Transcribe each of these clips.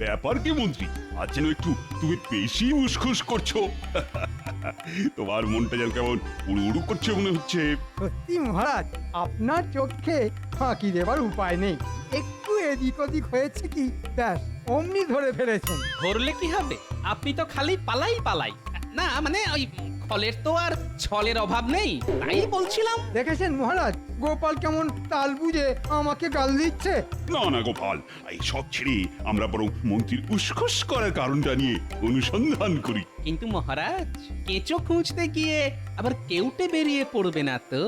ব্যাপার কি মন্ত্রী? আজ যেন একটু তুমি বেশি উসখুস করছ। তোমার মনটা যেন কেমন উড়ু উড়ু করছে মনে হচ্ছে। সত্যি মহারাজ আপনার চোখে ফাঁকি দেবার উপায় নেই। একটু এদিক ওদিক হয়েছে কি ব্যাস অমনি ধরে ফেলেছেন। ধরলে কি হবে? আপনি তো খালি পালাই পালাই। না মানে ওই ফলের তো আর ছলের অভাব নেই তাই বলছিলাম। দেখেছেন মহারাজ? গোপাল কেমন তাল বুঝে আমাকে গাল দিচ্ছে। না না গোপাল এই সব ছেড়ে আমরা বরং মন্ত্রীর উসখুস করার কারণটা নিয়ে অনুসন্ধান করি। কিন্তু মহারাজ কেঁচো খুঁজতে গিয়ে আবার কেউটে বেরিয়ে পড়বে না তো।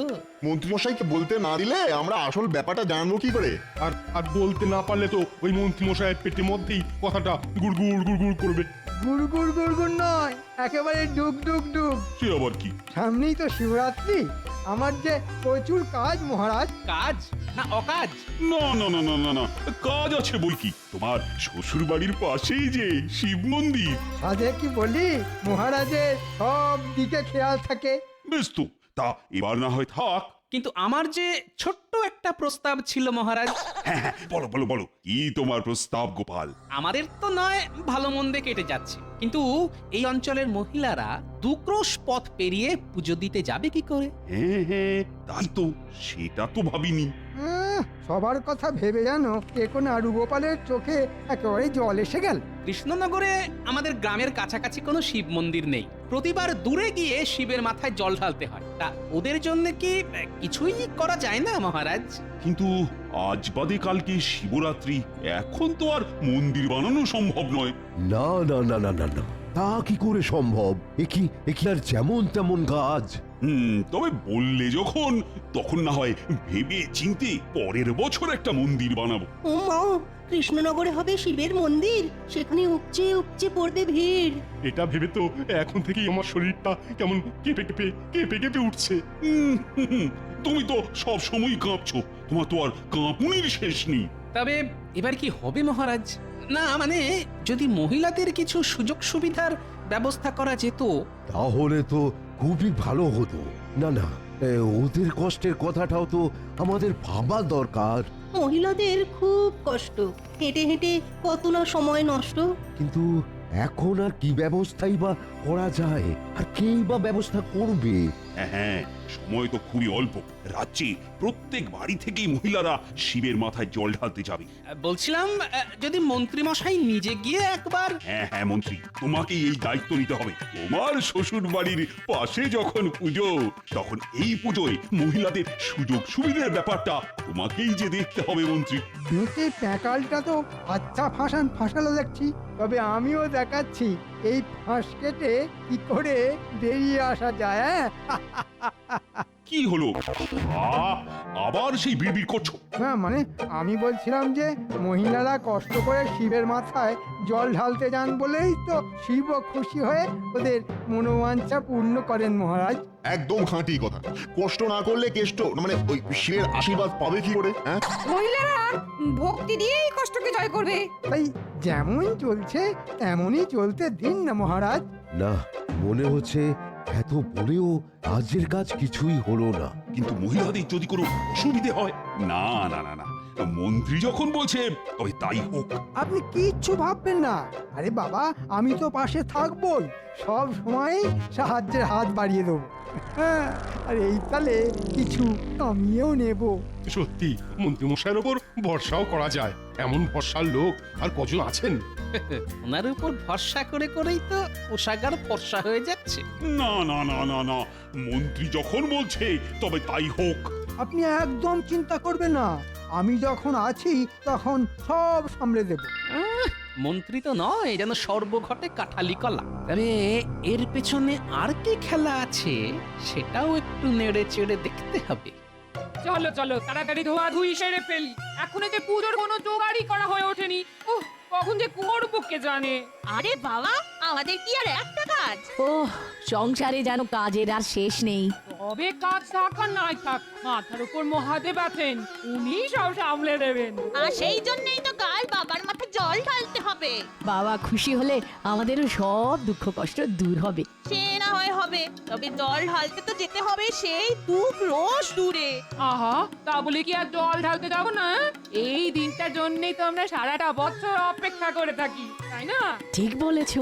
মন্ত্রীমশাইকে বলতে না দিলে আমরা আসল ব্যাপারটা জানব কি করে? আর আর বলতে না পারলে তো ওই মন্ত্রী মশাইয়ের পেটের মধ্যেই কথাটা গুড়গুড় গুড়গুড় করবে। গুড় গুড় গুড় গুড় নয় একেবারে ডুব ডুব ডুব। সে আবার কি? সামনেই তো শিবরাত্রি আমার যে প্রচুর কাজ মহারাজ। কাজ? না অকাজ? না না না না না না কাজ আছে বই কি? তোমার শ্বশুর বাড়ির পাশেই যে শিব মন্দির। সাধে কি বলি মহারাজের সব দিকে খেয়াল থাকে। বেশ তো তা এবার না হয় থাক। কিন্তু আমার যে ছোট্ট একটা প্রস্তাব ছিল মহারাজ। হ্যাঁ হ্যাঁ বলো বলো বলো। কি তোমার প্রস্তাব গোপাল? আমাদের তো নয় ভালো মন্দে কেটে যাচ্ছে। কিন্তু এই অঞ্চলের মহিলারা দুক্রোশ পথ পেরিয়ে পুজো দিতে যাবে কি করে? হ্যাঁ হ্যাঁ তাই তো সেটা তো ভাবিনি। সবার কথা ভেবে জানো এখন আরু গোপালের চোখে একেবারে জল এসে গেল। কৃষ্ণনগরে আমাদের গ্রামের কাছাকাছি কোনো শিব মন্দির নেই। প্রতিবার দূরে গিয়ে শিবের মাথায় জল ঢালতে হয়। তা ওদের জন্য কি কিছুই করা যায় না মহারাজ? কিন্তু আজ বাদে কালকে শিবরাত্রি? এখন তো আর মন্দির বানানো সম্ভব নয়। না না না না না না। তা কি করে সম্ভব? এ কি এ কি আর যেমন তেমন কাজ? তবে বললে যখন তখন না হয় ভেবে চিনতে পরের বছর একটা মন্দির বানাবো। ও মা কৃষ্ণনগরে হবে শিবের মন্দির সেখানে উপচে উপচে পড়বে ভিড়। এটা ভেবে তো এখন থেকেই আমার শরীরটা কেমন কেঁপে কেঁপে কেঁপে কেঁপে উঠছে। তুমি তো সব সময় কাঁপছো তোমার তো আর কাঁপুনির শেষ নেই। তবে এবার কি হবে মহারাজ? না মানে যদি মহিলাদের কিছু সুযোগ সুবিধার ব্যবস্থা করা যেত? তাহলে তো খুবই ভালো হতো। না না ওদের কষ্টের কথাটাও তো আমাদের ভাবা দরকার। মহিলাদের খুব কষ্ট। হেঁটে হেঁটে কত না সময় নষ্ট? কিন্তু এখন আর কি ব্যবস্থাই বা করা যায়? আর কেই বা ব্যবস্থা করবে? হ্যাঁ হ্যাঁ সময় তো খুবই অল্প। রাজ্যে প্রত্যেক বাড়ি থেকেই মহিলারা শিবের মাথায় জল ঢালতে যাবে। বলছিলাম যদি মন্ত্রীমশাই নিজে গিয়ে একবার হ্যাঁ হ্যাঁ মন্ত্রী তোমাকেই এই দায়িত্ব নিতে হবে। তোমার শ্বশুর বাড়ির পাশে যখন পুজো তখন এই পুজোয় মহিলাদের সুযোগ সুবিধার ব্যাপারটা তোমাকেই যে দেখতে হবে মন্ত্রী। মেয়েকে প্যাকালটা তো আচ্ছা ফাঁসান ফাঁসালো দেখছি তবে আমিও দেখাচ্ছি। এই ফাঁস কেটে কি করে বেরিয়ে আসা যায় হ্যাঁ? কি হলো? আহ, আবার সেই বিড়বিড় করছ? হ্যাঁ মানে আমি বলছিলাম যে মহিলারা কষ্ট করে শিবের মাথায় জল ঢালতে যান বলেই তো শিবও খুশি হয়ে ওদের মনোবাঞ্ছা পূর্ণ করেন মহারাজ। একদম খাঁটি কথা কষ্ট না করলে কেষ্ট মানে ওই শিবের আশীর্বাদ পাবে কি করে হ্যাঁ? মহিলারা ভক্তি দিয়েই কষ্টকে জয় করবে। তাই যেমন চলছে তেমনই চলতে দিন না মহারাজ। না মনে হচ্ছে এত বলেও কাজের কাজ কিছুই হলো না। কিন্তু মহিলাদের যদি কোনো অসুবিধে হয় না না না না। মন্ত্রী যখন বলছে তবে তাই হোক। আপনি কিচ্ছু ভাববেন না। আরে বাবা আমি তো পাশে থাকবই। সব সময় সাহায্যের হাত বাড়িয়ে দেবো। হ্যাঁ আর এই তালে কিছু কামিয়েও নেব। সত্যি মন্ত্রী মশাইয়ের ওপর ভরসাও করা যায়। এমন ভরসার লোক আর কজন আছেন? ওনার উপর ভরসা করে করেই তো পোশাকার ফর্সা হয়ে যাচ্ছে। না না না না না। মন্ত্রী যখন বলছে তবে তাই হোক। আপনি একদম চিন্তা করবেন না। আমি যখন আছি তখন সব সামলে দেব। আহ, মন্ত্রী তো নয় যেন সর্বঘটে কাঠালি কলা। তবে এর পেছনে আর কি খেলা আছে সেটাও একটু নেড়ে চেড়ে দেখতে হবে। চলো চলো তাড়াতাড়ি ধোয়া ধুই সেরে ফেলি। এখনও যে পুজোর কোনো জোগাড়ই করা হয়ে ওঠেনি। উহ কখন যে করব কে জানে? আরে বাবা আমাদের কি আর একটা কাজ? ও সংসারে যেন কাজের আর শেষ নেই। তবে কাজ থাক আর নাই থাক মাথার উপর মহাদেব আছেন উনি সব সামলে দেবেন। আর সেই জন্যই তো কাল বাবার জল ঢালতে হবে। বাবা খুশি হলে আমাদেরও সব দুঃখ কষ্ট দূর হবে। সে না হয় হবে। তবে জল ঢালতে তো যেতে হবে সেই দু ক্রোশ দূরে। আহা তা বলে কি আর জল ঢালতে যাব না হ্যাঁ? এই দিনটার জন্যই তো আমরা সারাটা বছর অপেক্ষা করে থাকি তাই না? ঠিক বলেছ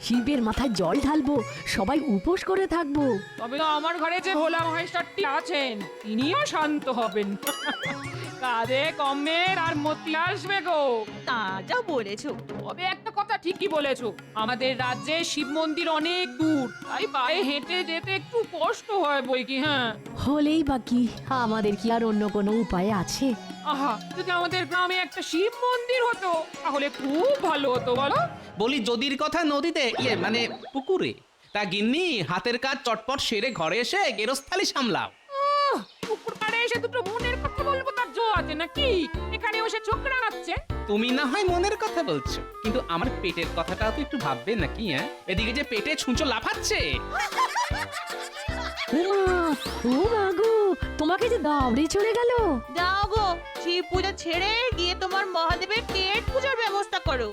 শিবের মাথায় জল ঢালবো সবাই উপোস করে থাকব। তবে তো আমার ঘরে যে ভোলা মহেশ্বরটি আছেন তিনিও শান্ত হবেন। কাজে কমের আর মতি আসবে গো। তা যা বলেছ। তবে একটা কথা ঠিকই বলেছ আমাদের রাজ্যে শিব মন্দির অনেক দূর তাই পায়ে হেঁটে যেতে একটু কষ্ট হয় বই কি হ্যাঁ? হলেই বা কি আমাদের কি আর অন্য কোনো উপায় আছে? আহা যদি আমাদের গ্রামে একটা শিব মন্দির হতো তাহলে খুব ভালো হতো বলো। বলি যদির কথা নদীতে ইয়ে মানে পুকুরে। তা গিন্নি হাতের কাজ চটপট সেরে ঘরে এসে গেরস্থালি সামলাও। নাকি? এখানে বসে চোখ রাঙাচ্ছে? তুমি না হয় মনের কথা বলছো। কিন্তু আমার পেটের কথাটাও তো একটু ভাববে নাকি হ্যাঁ? এদিকে যে পেটে ছুঁচো লাফাচ্ছে। ও মাগো তোমাকে যে দাবড়ে চলে গেল। যাও গো শিব পূজা ছেড়ে গিয়ে তোমার মহাদেবের পেট পূজার ব্যবস্থা করো।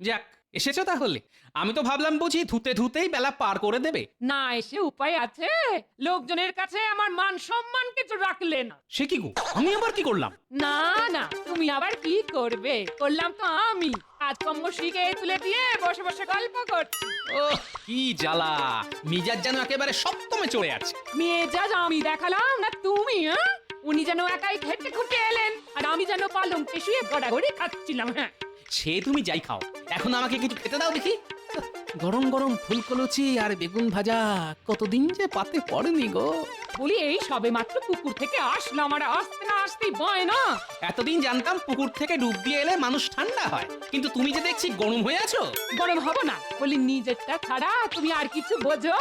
যাক এসেছ তাহলে? আমি তো ভাবলাম বুঝি ধুতে ধুতেই বেলা পার করে দেবে। না এসে উপায় আছে। লোকজনের কাছে আমার মান সম্মান কিছু রাখলে না। সে কি গো? আমি আবার কি করলাম? না না তুমি আবার কি করবে? করলাম তো আমি। কাজকর্ম শিখে তুলে দিয়ে বসে বসে গল্প করছি। ও কি জ্বালা। মিজাজ যেন একেবারে সপ্তমে চড়ে আছে মেজাজ আমি দেখালাম না তুমি হ্যাঁ? উনি যেন একাই খেটে খুঁটে এলেন আর আমি যেন পালংতে শুয়ে গড়াগড়ি খাচ্ছিলাম হ্যাঁ? সে তুমি যাই খাও। এখন আমাকে কিছু খেতে দাও দেখি। গরম গরম ফুলকলুচি আর বেগুন ভাজা কতদিন যে পাতে পড়েনি গো। বলি এই সবে মাত্র পুকুর থেকে আসলাম আর আসতে না আসতেই বয় না। এতদিন জানতাম পুকুর থেকে ডুব দিয়ে এলে মানুষ ঠান্ডা হয় কিন্তু তুমি যে দেখছি গরম হয়ে আছো? গরম হব না বলি নিজেরটা ছাড়া তুমি আর কিছু বোঝো।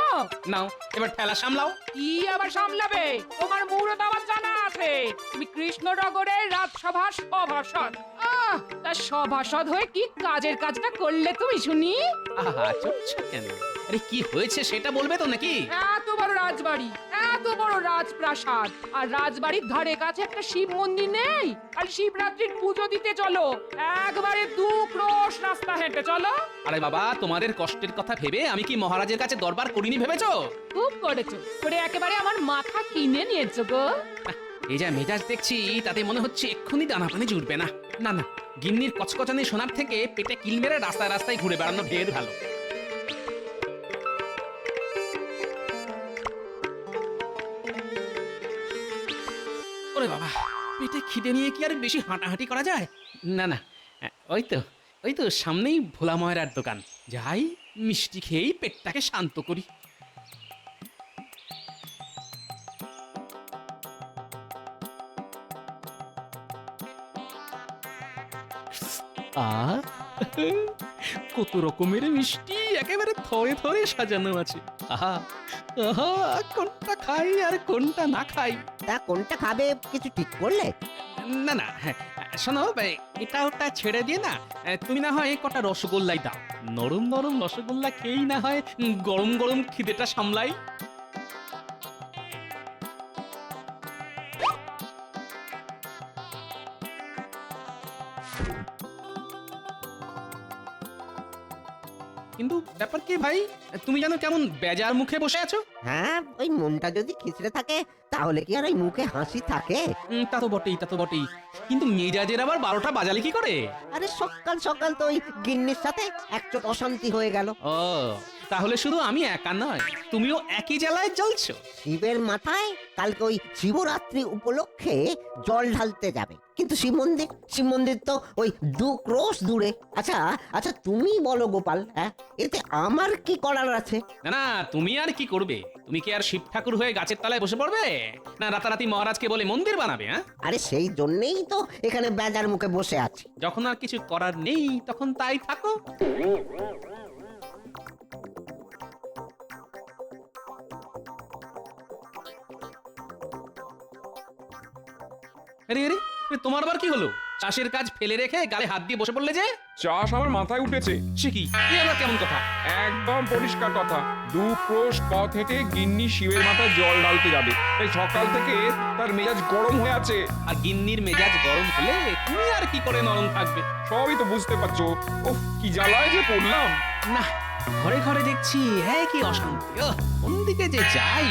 নাও এবার ঠেলা সামলাও। কি আবার সামলাবে? তোমার মুহূর্ত আমার জানা আছে। তুমি কৃষ্ণনগরের রাজসভার সভাসদ। আহ তা সভাসদ হয়ে কি কাজের কাজটা করলে তুমি শুনি? আহা চুপছো কেন? আরে কি হয়েছে সেটা বলবে তো নাকি? এত বড় রাজবাড়ি এত বড় রাজপ্রাসাদ। আর রাজবাড়ির ধারে কাছে একটা শিব মন্দির নেই? আর শিবরাত্রির পুজো দিতে চলো। একবারে দু ক্রোশ রাস্তা হেঁটে চলো। আরে বাবা তোমাদের কষ্টের কথা ভেবে আমি কি মহারাজের কাছে দরবার করিনি ভেবেছো? খুব করেছ। করে একেবারে আমার মাথা কিনে নিয়েছো গো। এই যা মেজাজ দেখছি তাতে মনে হচ্ছে এক্ষুনি দানা পানি জুড়বে না। না না গিন্নির কচকচানি শোনার থেকে পেটে কিল মেরে রাস্তায় রাস্তায় ঘুরে বেড়ানো ঢের ভালো। পেটে খিদে নিয়ে কি আর বেশি হাঁটাহাঁটি করা যায়? না না ওই তো ওই তো সামনেই ভোলা ময়রার দোকান। যাই মিষ্টি খেয়েই পেটটাকে শান্ত করি। আহ কত রকমের মিষ্টি, একেবারে থয়ে থরে সাজানো আছে। আহা কোনটা খাই আর কোনটা না খাই? তা কোনটা খাবে কিছু ঠিক করলে? না না হ্যাঁ, শোনো এ, এটা ওটা ছেড়ে দিয়ে না এ, তুমি না হয় কটা রসগোল্লাই দাও। নরম নরম রসগোল্লা খেয়েই না হয় উম, গরম গরম খিদেটা সামলাই। কিন্তু ব্যাপার কি ভাই? তুমি জানো কেমন বেজার মুখে বসে আছো? হ্যাঁ ওই মনটা যদি খিচড়ে থাকে তাহলে কি আর ওই মুখে হাসি থাকে? উম, তা তো বটেই তা তো বটেই। কিন্তু মেজাজের আবার বারোটা বাজালে কি করে? আরে সকাল সকাল তো ওই গিন্নির সাথে একচোট অশান্তি হয়ে গেল। ও তাহলে শুধু আমি একা নয় তুমিও একই জ্বালায় জ্বলছো। শিবের মাথায় কালকে ওই শিবরাত্রি উপলক্ষে জল ঢালতে যাবে। কিন্তু শিব মন্দির শিব মন্দির তো ওই দু ক্রোশ দূরে। আচ্ছা আচ্ছা তুমি বলো গোপাল হ্যাঁ? এতে আমার কি করার আছে? না না তুমি আর কি করবে? তুমি কি আর শিব ঠাকুর হয়ে গাছের তলায় বসে পড়বে? না রাতারাতি মহারাজকে বলে মন্দির বানাবে হ্যাঁ? আরে সেই জন্যেই তো এখানে বেজার মুখে বসে আছি। যখন আর কিছু করার নেই তখন তাই থাকো। আরে তোমার আবার কি হলো? চাষের কাজ ফেলে রেখে গালে হাত দিয়ে বসে পড়লে যে? চাষ আমার মাথায় উঠেছে। সে কি? আবার কেমন কথা? একদম পরিষ্কার কথা। দু ক্রোশ পথ হেঁটে গিন্নি শিবের মাথায় জল ঢালতে যাবে। তাই সকাল থেকে তার মেজাজ গরম হয়ে আছে। আর গিন্নির মেজাজ গরম হলে তুমি আর কি করে নরম থাকবে? সবই তো বুঝতে পারছ। ও কি জ্বালায় যে পড়লাম। না ঘরে ঘরে দেখছি হ্যাঁ কি অশান্তি কোন দিকে যে যাই?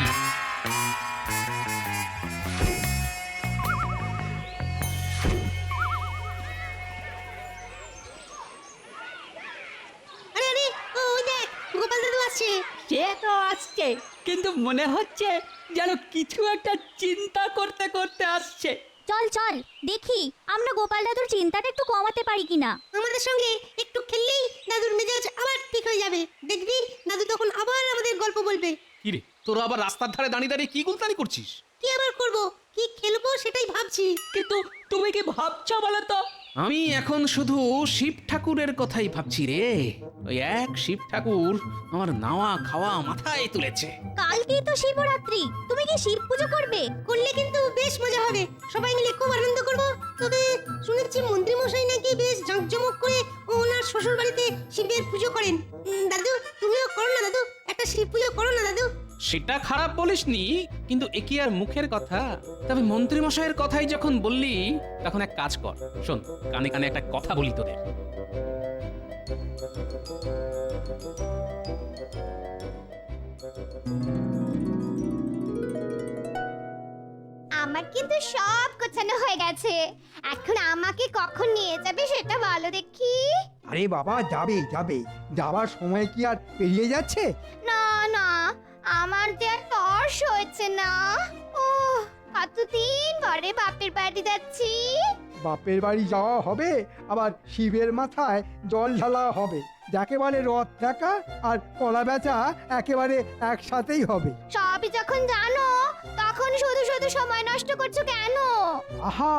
কিন্তু মনে হচ্ছে যেন কিছু একটা চিন্তা করতে করতে আসছে। চল চল দেখি আমরা গোপাল দাদুর চিন্তাটা একটু কমাতে পারি কিনা। আমাদের সঙ্গে একটু খেললেই দাদুর মেজাজ আবার ঠিক হয়ে যাবে। দেখবি দাদু তখন আবার আমাদের গল্প বলবে। কি রে তোরা আবার রাস্তার ধারে দাঁড়িয়ে দাঁড়িয়ে কি গুলতানি করছিস? কি আবার করব কি খেলব সেটাই ভাবছি। কিন্তু তুমি কি ভাবছ বলো তো? আমি এখন শুধু শিব ঠাকুরের কথাই ভাবছি রে। ওই এক শিব ঠাকুর আমার নাওয়া খাওয়া মাথায় তুলেছে। কালকেই তো শিবরাত্রি। তুমি কি শিব পুজো করবে? করলে কিন্তু বেশ মজা হবে। সবাই মিলে খুব আনন্দ করব। তবে শুনেছি মন্ত্রী মশাই নাকি বেশ জাঁকজমক করে ওনার শ্বশুর বাড়িতে শিবের পুজো করেন। উম, দাদু তুমিও করো না দাদু। একটা শিব পুজো করো না দাদু। সেটা খারাপ বলিসনি কিন্তু এ কি আর মুখের কথা? তবে মন্ত্রী মশাইয়ের কথাই যখন বললি তখন এক কাজ কর শোন কানে কানে একটা কথা বলি তোদের। আমার কিন্তু সব গোছানো হয়ে গেছে। এখন আমাকে কখন নিয়ে যাবে সেটা বলো দেখি। আরে বাবা যাবে যাবে। যাওয়ার সময় কি আর পেরিয়ে যাচ্ছে? না না আমার যে আর তর্স হয়েছে না। ও কতদিন পরে বাপের বাড়ি যাচ্ছি? বাপের বাড়ি যাওয়া হবে আবার শিবের মাথায় জল ঢালা হবে। যাকে বলে রথ দেখা আর কলা বেচা একেবারে একসাথেই হবে। সবই যখন জানো তখন শুধু শুধু সময় নষ্ট করছ কেন? আহা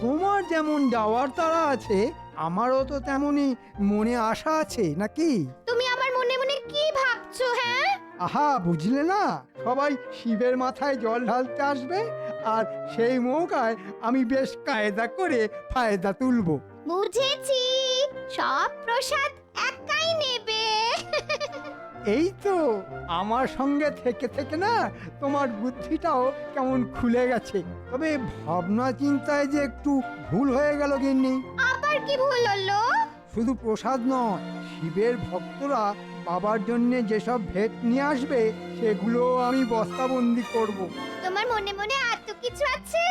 তোমার যেমন যাওয়ার তারা আছে আমারও তো তেমনই মনে আশা আছে নাকি? তুমি আমার মনে মনে কি ভাবছ হ্যাঁ? আহা বুঝলে না? সবাই শিবের মাথায় জল ঢালতে আসবে আর সেই মৌকায় আমি বেশ কায়দা করে ফায়দা তুলবো। বুঝেছি। সব প্রসাদ একাই নেবে। এই তো আমার সঙ্গে থেকে থেকে না তোমার বুদ্ধিটাও কেমন খুলে গেছে। তবে ভাবনা চিন্তায় যে একটু ভুল হয়ে গেল গিন্নি। আবার কি ভুল হলো? শুধু প্রসাদ নয় শিবের ভক্তরা বাবার জন্য যেসব ভেট নিয়ে আসবে সেগুলো আমি বস্তাবন্দি করব। তোমার মনে মনে এত কিছু আছে?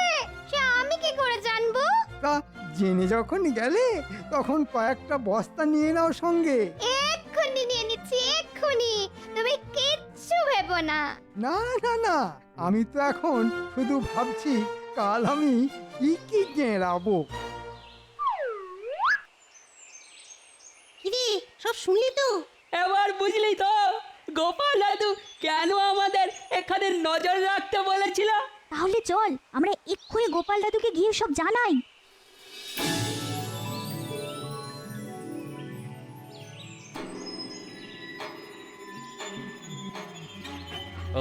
সে আমি কি করে জানব? তা জেনে যখন গেলে তখন কয়েকটা বস্তা নিয়ে নাও সঙ্গে। এক্ষুনি নিয়ে নিচ্ছি এক্ষুনি। তুমি কিচ্ছু ভেবো না। না না না আমি তো এখন শুধু ভাবছি কাল আমি কি কি জেরাবো শুনলি তো? এবার বুঝলি তো গোপাল দাদু কেন আমাদের এখানে নজর রাখতে বলেছিল? তাহলে চল আমরা এক্ষুনি গোপাল দাদুকে গিয়ে সব জানাই।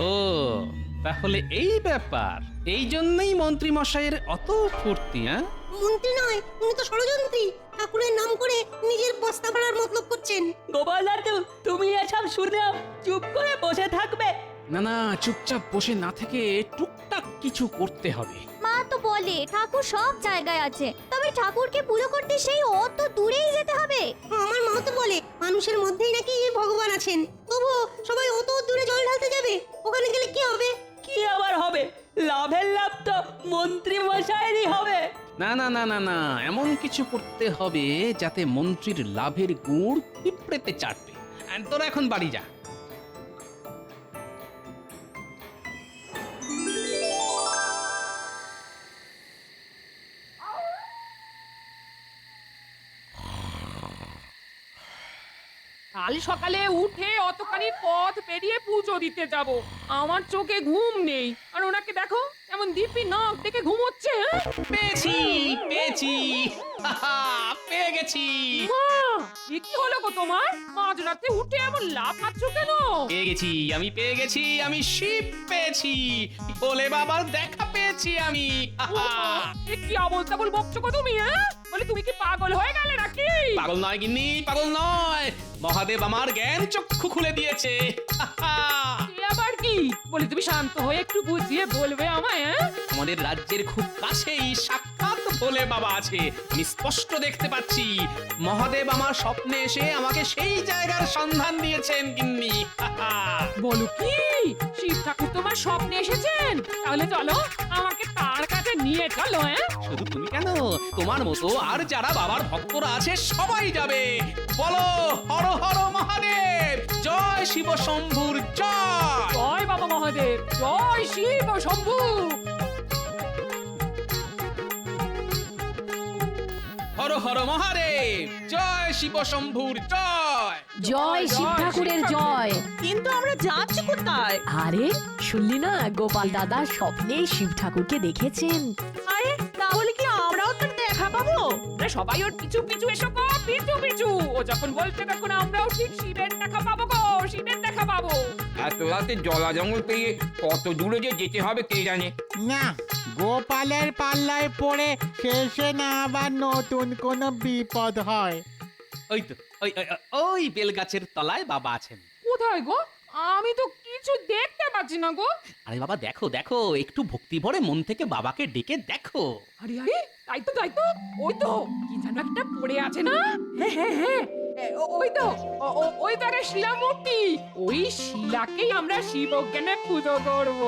ও তাহলে এই ব্যাপার। এই জন্যই মন্ত্রী মশাইয়ের অত ফুর্তি হ্যাঁ? মন্ত্রী নয় উনি তো ষড়যন্ত্রী। ঠাকুরের নাম করে নিজের বস্তা ভাড়ার মতলব করছেন। গোপাল দাদু তুমি এসব শুনেও চুপ করে বসে থাকবে। না না চুপচাপ বসে না থেকে টুকটাক কিছু করতে হবে। মা তো বলে ঠাকুর সব জায়গায় আছে। তবে ঠাকুরকে পুজো করতে সেই অত দূরেই যেতে হবে। আমার মা তো বলে মানুষের মধ্যেই নাকি ভগবান আছেন। তবুও সবাই অত দূরে জল ঢালতে যাবে ওখানে গেলে কি হবে? কি আবার হবে? লাভের লাভ তো মন্ত্রী মশাইরই হবে। না না না না না, এমন কিছু করতে হবে যাতে মন্ত্রীর লাভের গুড় পিঁপড়েতে চাটবে। তোরা এখন বাড়ি যা। কাল সকালে উঠে অতখানি পথ পেরিয়ে পুজো দিতে যাব। আমার চোখে ঘুম নেই। আর ওনাকে দেখো এমন দিব্যি নাক দেখে ঘুমোচ্ছে হ্যাঁ? পেয়েছি পেয়েছি। হাহা, পেয়ে গেছি। মা এ কি হলো গো তোমার? মাঝরাতে উঠে এমন লাফাচ্ছ কেন? পেয়ে গেছি আমি পেয়ে গেছি আমি শিব পেয়েছি। বলে বাবার দেখা পেয়েছি আমি। হাহা। এ কি অবস্থা বল বকছো গো তুমি হ্যাঁ? বলে তুমি কি পাগল হয়ে গেলে নাকি? পাগল নয় গিন্নি পাগল নয়। মহাদেব আমার জ্ঞান চক্ষু খুলে দিয়েছে। এ আবার কি? বলে তুমি শান্ত হয়ে একটু বুঝিয়ে বলবে আমায় হ্যাঁ? আমাদের রাজ্যের খুব কাছেই সাক্ষাৎ ভোলে বাবা আছে। আমি স্পষ্ট দেখতে পাচ্ছি মহাদেব আমার স্বপ্নে এসে আমাকে সেই জায়গার সন্ধান দিয়েছেন গিন্নি। বলো কি? শিব ঠাকুর তোমার স্বপ্নে এসেছেন? তাহলে চলো আমাকে তার কাছে নিয়ে চলো হ্যাঁ? শুধু তুমি কেন? তোমার মতো আর যারা বাবার ভক্তরা আছে সবাই যাবে। বলো হর হর মহাদেব জয় শিব শম্ভুর জয়। জয় বাবা মহাদেব জয় শিব শম্ভু। হর হর মহাদেব জয় শিব শম্ভুর জয়। জয় শিব ঠাকুরের জয়। কিন্তু আমরা যাচ্ছি কোথায়? আরে শুনলি না গোপাল দাদা স্বপ্নে শিব ঠাকুরকে দেখেছেন? আরে সবাই ওর পিছু পিছু এসো গো পিছু পিছু। ও যখন বলছে তখন আমরাও ঠিক শিবের দেখা পাবো গো শিবের দেখা পাবো। এত রাতে জলা জঙ্গল পেয়ে কত দূরে যে যেতে হবে কে জানে? না গোপালের পাল্লায় পড়ে শেষে না আবার নতুন কোনো বিপদ হয়। ওই তো ওই ওই- ওই- ওই বেলগাছের তলায় বাবা আছেন। কোথায় গো? আমি তো কিছু দেখতে পাচ্ছি না গো। আরে বাবা দেখো দেখো একটু ভক্তি ভরে মন থেকে বাবাকে ডেকে দেখো। আরে আরে তাই তো তাই তো। ওই তো কি যেন একটা পড়ে আছে না? হ্যাঁ হ্যাঁ হ্যাঁ। ওই তো ওই তো একটা শিলা মূর্তি ওই শিলাকেই আমরা শিব জ্ঞানে পুজো করব।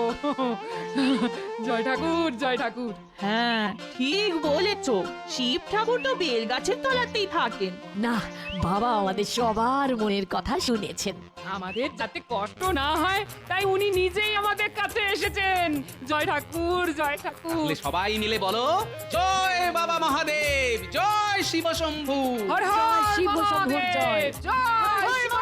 জয় ঠাকুর জয় ঠাকুর। হ্যাঁ ঠিক বলেছ। শিব ঠাকুর তো বেল গাছের তলাতেই থাকেন। না বাবা আমাদের সবার মনের কথা শুনেছেন। আমাদের যাতে কষ্ট না হয় তাই উনি নিজেই আমাদের কাছে এসেছেন। জয় ঠাকুর জয় ঠাকুর। তাহলে সবাই মিলে বলো জয় বাবা মহাদেব জয় শিব শম্ভু। হর হর শিব শম্ভুর জয়। জয় শিব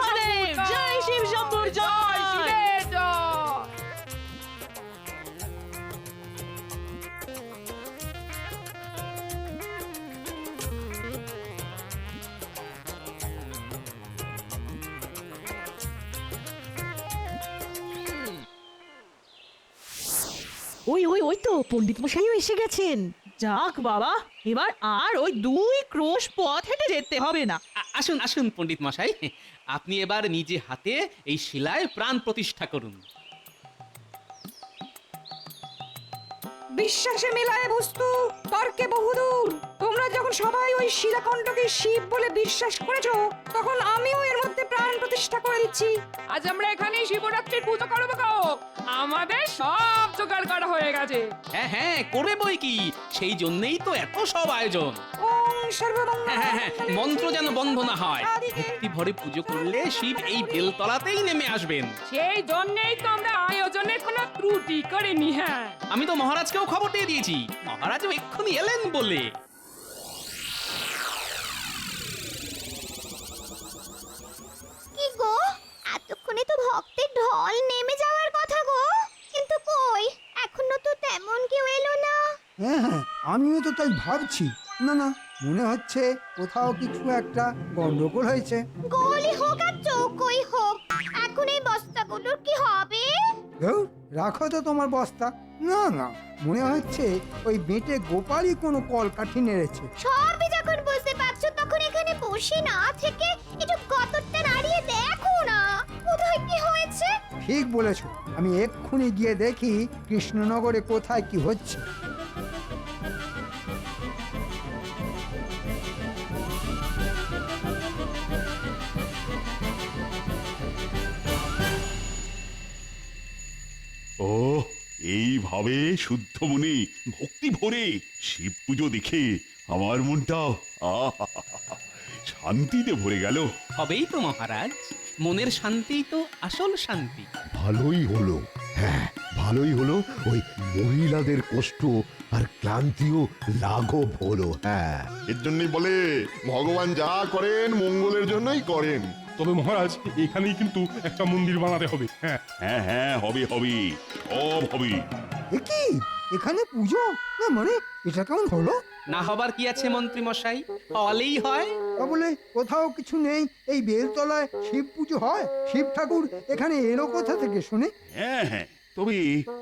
ওই ওই ওই তো পণ্ডিত মশাইও এসে গেছেন। যাক বাবা এবার আর ওই দুই ক্রোশ পথ হেঁটে যেতে হবে না। আ- আসুন আসুন পণ্ডিত মশাই আপনি এবার নিজে হাতে এই শিলায় প্রাণ প্রতিষ্ঠা করুন। বিশ্বাসে মেলায় বস্তু তর্কে বহুদূর। তোমরা যখন সবাই ওই শিলাখণ্ডকে শিব বলে বিশ্বাস করেছ তখন আমিও এর মধ্যে প্রাণ প্রতিষ্ঠা করে দিচ্ছি। আজ আমরা এখানে শিবরাত্রির পুজো করব গো আমাদের সব জোগাড় করা হয়ে গেছে। হ্যাঁ হ্যাঁ করবে বই কি? সেই জন্যই তো এত সব আয়োজন। ওম সর্বমঙ্গল হ্যাঁ হ্যাঁ হ্যাঁ মন্ত্র যেন বন্ধ না হয়। ভক্তি ভরে পুজো করলে শিব এই বেলতলাতেই নেমে আসবেন। সেই জন্যই তো আমরা আয়োজনে কোনো ত্রুটি করিনি হ্যাঁ। আমি তো মহারাজকেও খবর দিয়ে দিয়েছি। মহারাজও এক্ষুনি এলেন বলে। এতক্ষণে তো ভক্তের ঢল নেমে যাওয়ার কথা গো। কিন্তু কই? এখনও তো তেমন কেউ এলো না। হ্যাঁ হ্যাঁ আমিও তো তাই ভাবছি। না না মনে হচ্ছে কোথাও কিছু একটা গন্ডগোল হয়েছে। গোলই হোক আর চৌকোই হোক এখন এই বস্তাগুলোর কি হবে? ধুর, রাখো তো তোমার বস্তা। না না মনে হচ্ছে ওই বেটে গোপালই কোনো কলকাঠি নেড়েছে। সবই যখন বুঝতে পারছ তখন এখানে বসে না থেকে একটু ঠিক বলেছ। আমি এক্ষুনি গিয়ে দেখি কৃষ্ণনগরে কোথায় কি হচ্ছে। ও এইভাবে শুদ্ধ মনে ভক্তি ভরে শিব পুজো দেখে আমার মনটাও আহা শান্তিতে ভরে গেল। হবেই তো মহারাজ। মনের শান্তিই তো আসল শান্তি। ভালোই হলো হ্যাঁ ভালোই হলো ওই মহিলাদের কষ্ট আর ক্লান্তিও লাঘব হলো হ্যাঁ। এর জন্যই বলে ভগবান যা করেন মঙ্গলের জন্যই করেন। তবে মহারাজ এখানেই কিন্তু একটা মন্দির বানাতে হবে হ্যাঁ। হ্যাঁ হ্যাঁ হবে হবে সব হবে। এ কি? এখানে পুজো? না মানে এটা কেমন হলো? না হবার কি আছে মন্ত্রী মশাই? হলেই হয়। তা বলে কোথাও কিছু নেই? এই বেলতলায় শিব পুজো হয়? শিব ঠাকুর এখানে এলো কোথা থেকে শুনে? হ্যাঁ হ্যাঁ। তবে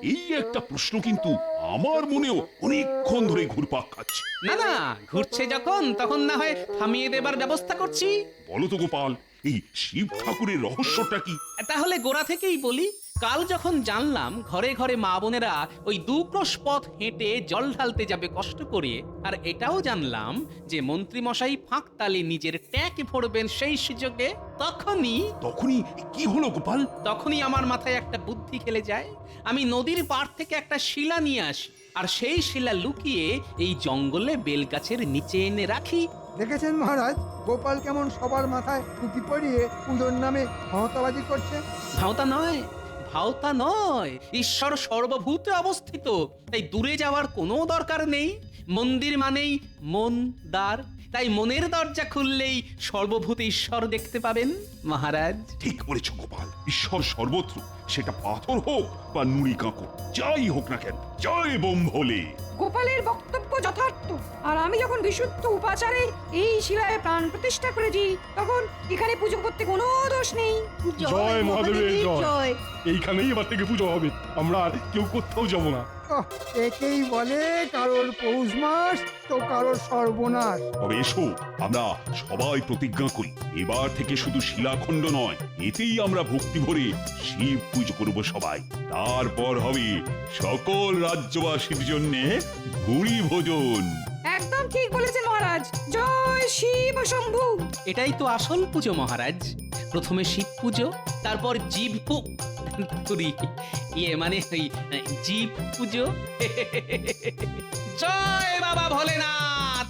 এই একটা প্রশ্ন কিন্তু আমার মনেও অনেকক্ষণ ধরে ঘুরপাক খাচ্ছে। না না ঘুরছে যখন তখন না হয় থামিয়ে দেবার ব্যবস্থা করছি। বলো তো গোপাল এই শিব ঠাকুরের রহস্যটা কি? তাহলে গোড়া থেকেই বলি। কাল যখন জানলাম ঘরে ঘরে মা বোনেরা ওই দু ক্রোশ পথ হেঁটে জল ঢালতে যাবে কষ্ট করে আর এটাও জানলাম যে মন্ত্রী মশাই ফাঁক তালে নিজের ট্যাক ভরবেন সেই সুযোগে তখনই তখনই কি হলো গোপাল? তখনই আমার মাথায় একটা বুদ্ধি খেলে যায়। আমি নদীর পাড় থেকে একটা শিলা নিয়ে আসি আর সেই শিলা লুকিয়ে এই জঙ্গলে বেলগাছের নিচে এনে রাখি। দেখেছেন মহারাজ? গোপাল কেমন সবার মাথায় টুপি পরিয়ে পুজোর নামে ক্ষমতাবাজি করছে। ভাওতা নয় ভাওতা নয়। ঈশ্বর সর্বভূতে অবস্থিত। তাই দূরে যাওয়ার কোনো দরকার নেই। মন্দির মানেই মন দ্বার। তাই মনের দরজা খুললেই সর্বভূত ঈশ্বর দেখতে পাবেন। মহারাজ। ঠিক বলেছ গোপাল, ঈশ্বর সর্বত্র। সেটা পাথর হোক বা নুড়ি কাঁকড় যাই হোক না কেন জয় বোম ভোলে গোপালের বক্তব্য যথার্থ। আর আমি যখন বিশুদ্ধ উপাচারে এই শিলায় প্রাণ প্রতিষ্ঠা করেছি তখন এখানে পুজো করতে কোনো দোষ নেই। জয় মহাদেবের জয়। এইখানেই এবার থেকে পুজো হবে। আমরা আর কেউ কোথাও যাব না। একেই বলে কারোর পৌষ মাস তো কারোর সর্বনাশ। তবে এসো আমরা সবাই প্রতিজ্ঞা করি এবার থেকে শুধু শিলাখণ্ড নয় এতেই আমরা ভক্তি ভরে শিব পুজো করব সবাই। তারপর হবে সকল রাজ্যবাসীর জন্য ভুরি ভোজন। একদম ঠিক বলেছেন মহারাজ। জয় শিব শম্ভু। এটাই তো আসল পুজো মহারাজ। প্রথমে শিব পুজো তারপর জীব পু তুরি ইয়ে মানে ওই জীব পুজো। জয় বাবা ভোলেনাথ!